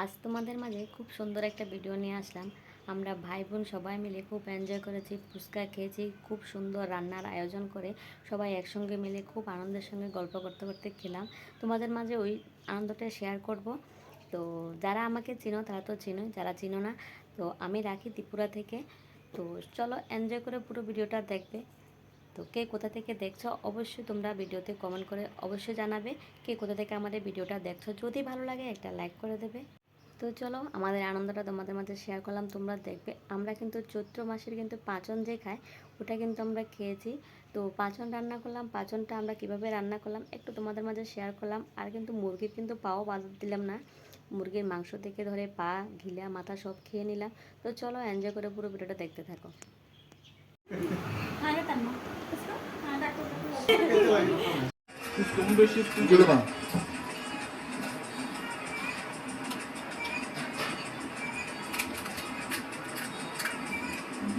আজ তোমাদের মাঝে খুব সুন্দর একটা ভিডিও নিয়ে আসলাম। আমরা ভাই বোন সবাই মিলে খুব এনজয় করেছি, ফুচকা খেয়েছি, খুব সুন্দর রান্নার আয়োজন করে সবাই একসঙ্গে মিলে খুব আনন্দের সঙ্গে গল্প করতে করতে খেলাম। তোমাদের মাঝে ওই আনন্দটা শেয়ার করব। তো যারা আমাকে চিনো তারা তো চিনোই, যারা চিনো না, তো আমি রাখি ত্রিপুরা থেকে। তো চলো এনজয় করে পুরো ভিডিওটা দেখবে। তো কে কোথা থেকে দেখছ অবশ্যই তোমরা ভিডিওতে কমেন্ট করে অবশ্যই জানাবে। কে কোথা থেকে আমাদের ভিডিওটা দেখছ যদি ভালো লাগে একটা লাইক করে দেবে। তো চলো আমাদের আনন্দটা তোমাদের মাঝে শেয়ার করলাম তোমরা দেখবে। আমরা কিন্তু চৈত্র মাসের কিন্তু পাঁচন যে খাই ওটা কিন্তু আমরা খেয়েছি। তো পাঁচন রান্না করলাম পাঁচনটা আমরা কীভাবে রান্না করলাম একটু তোমাদের মাঝে শেয়ার করলাম। আর কিন্তু মুরগির কিন্তু পাও বাদ দিলাম না। মুরগির মাংস থেকে ধরে পা ঘিলা মাথা সব খেয়ে নিলাম। তো চলো এনজয় করে পুরো ভিডিওটা দেখতে থাকো। Gülüm ha.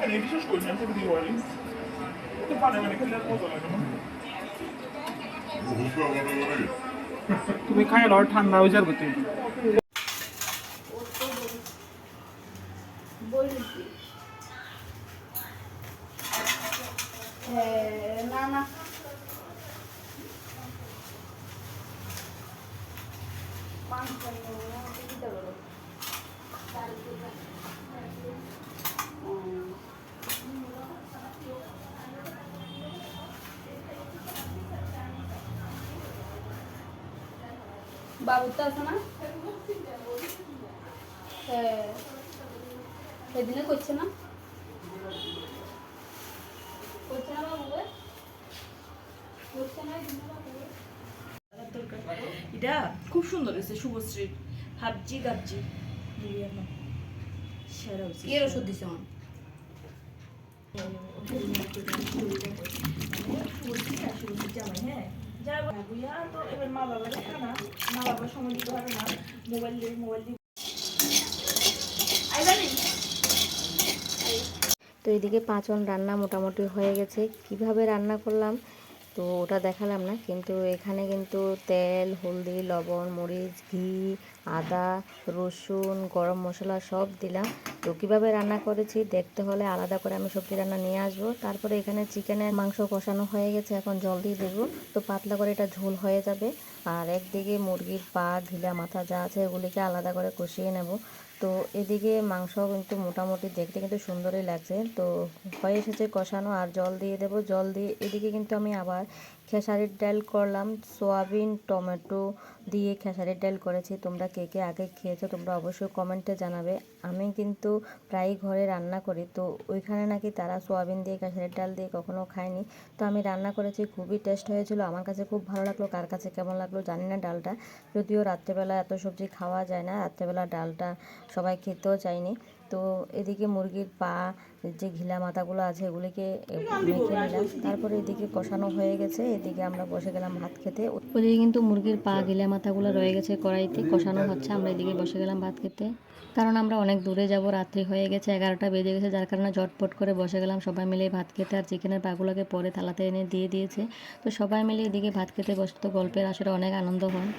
ঠিক আছে সেই উপকারে করে তুমি উঠি আর উঠে লইয়া ভাঙবা টাইম লাগবে না আমি তুমি খাই লড় ঠান্ডা হয়ে যাবে তুমি না না বাবুর তো আছে না? হ্যাঁ। সেদিনে করছে না? করছে না বাবু করছে না এটা খুব সুন্দর হয়েছে শুভশ্রী। হাবজি গাবজি। সেরা হয়েছে। এর ওষুধ দিছে আমার শুভশ্রীর জামাই হ্যাঁ? তো তো এদিকে পাঁচন রান্না মোটামুটি হয়ে গেছে। কীভাবে রান্না করলাম, তো ওটা দেখালাম না, কিন্তু এখানে কিন্তু তেল, হলদি, লবণ, মরিচ, ঘি, আদা, রসুন, গরম মশলা সব দিলাম। তো কীভাবে রান্না করেছি দেখতে হলে আলাদা করে আমি সবজি রান্না নিয়ে আসব। তারপরে এখানে চিকেনের মাংস কষানো হয়ে গেছে, এখন জল দিয়ে দেবো। তো পাতলা করে এটা ঝোল হয়ে যাবে। আর একদিকে মুরগির পা, ঢিলা মাথা যা আছে এগুলিকে আলাদা করে কষিয়ে নেব। তো এদিকে মাংস কিন্তু মোটামুটি দেখতে কিন্তু সুন্দরই লাগছে। তো হয়ে এসেছে কষানো আর জল দিয়ে দেব। জল দিয়ে এদিকে কিন্তু আমি আবার খেসারির ডাল করলাম। সোয়াবিন, টমেটো দিয়ে খেসারির ডাল করেছি। তোমরা কে কে আগে খেয়েছো তোমরা অবশ্যই কমেন্টে জানাবে। আমি কিন্তু প্রায়ই ঘরে রান্না করি। তো ওইখানে নাকি তারা সোয়াবিন দিয়ে, খেসারির ডাল দিয়ে কখনো খায়নি। তো আমি রান্না করেছি। খুবই টেস্ট হয়েছিল। আমার কাছে খুব ভালো লাগল। কার কাছে কেমন লাগল জানি না ডালটা। যদিও রাত্রেবেলা এত সবজি খাওয়া যায় না, রাত্রেবেলা ডালটা সবাই খেতেও চায়নি। তো এদিকে মুরগির পা, যে ঘিলা মাথাগুলো আছে এগুলিকে মেখে নিলাম। তারপরে এদিকে কষানো হয়ে গেছে। এদিকে আমরা বসে গেলাম ভাত খেতে। ওদিকে কিন্তু মুরগির পা, ঘিলা মাথাগুলো রয়ে গেছে কড়াইতে। কষানো হচ্ছে। আমরা এদিকে বসে গেলাম ভাত খেতে। কারণ আমরা অনেক দূরে যাব, রাত্রি হয়ে গেছে, এগারোটা বেজে গেছে। যার কারণে ঝটপট করে বসে গেলাম। সবাই মিলে ভাত খেতে। আর চিকেনের পাগুলোকে পরে থালাতে এনে দিয়ে দিয়েছে। তো সবাই মিলে এদিকে ভাত খেতে বসে তো গল্পের আসলে অনেক আনন্দ হয়।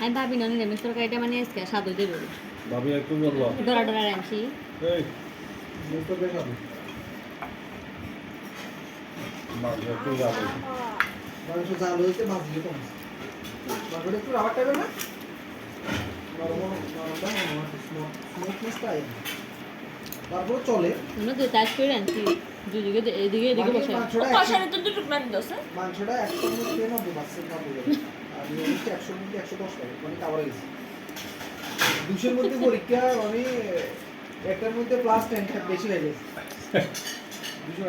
আমি ভাবি না নিরামিষ তরকারিটা মানে আজকে স্বাদ হইতে বলি ভাবি একটু বলল ডরা ডরা রাঁধছি। এই মুখটা দেখাবি মাছ একটু যাবে মাংস জাল হয়েছে মাছ দিয়ে কম। মাংসটা একটু রাবার টাইপের না? নরম নরমটা স্মুথনেসটা আয় তারপর চলে। আমরা দুই তাজ করে রাঁধছি। দুদিকে এদিকে এদিকে বসে মাংসটা নব্বই পার্সেন্ট নব্বই যাবে আর নিরামিষটা একশো দশ মানে কাবার গেছে। দুশোর মধ্যে পরীক্ষা আমি একটার মধ্যে প্লাস টেনটা বেশি হয়ে গেছে। দুশো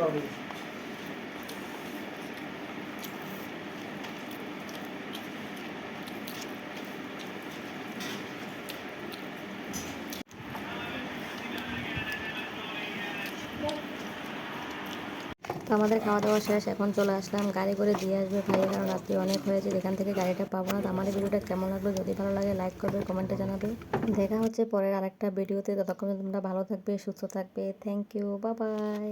তো আমাদের খাওয়া দাওয়া শেষ, এখন চলে আসলাম। গাড়ি করে দিয়ে আসবে ভাই, কারণ রাত্রি অনেক হয়েছে, যেখান থেকে গাড়িটা পাবো না। তো আমাদের ভিডিওটা কেমন লাগল, যদি ভালো লাগে লাইক করবে কমেন্টে জানাবে। দেখা হচ্ছে পরের আরেকটা ভিডিওতে, ততক্ষণ তোমরা ভালো থাকবে, সুস্থ থাকবে। থ্যাংক ইউ বা বাই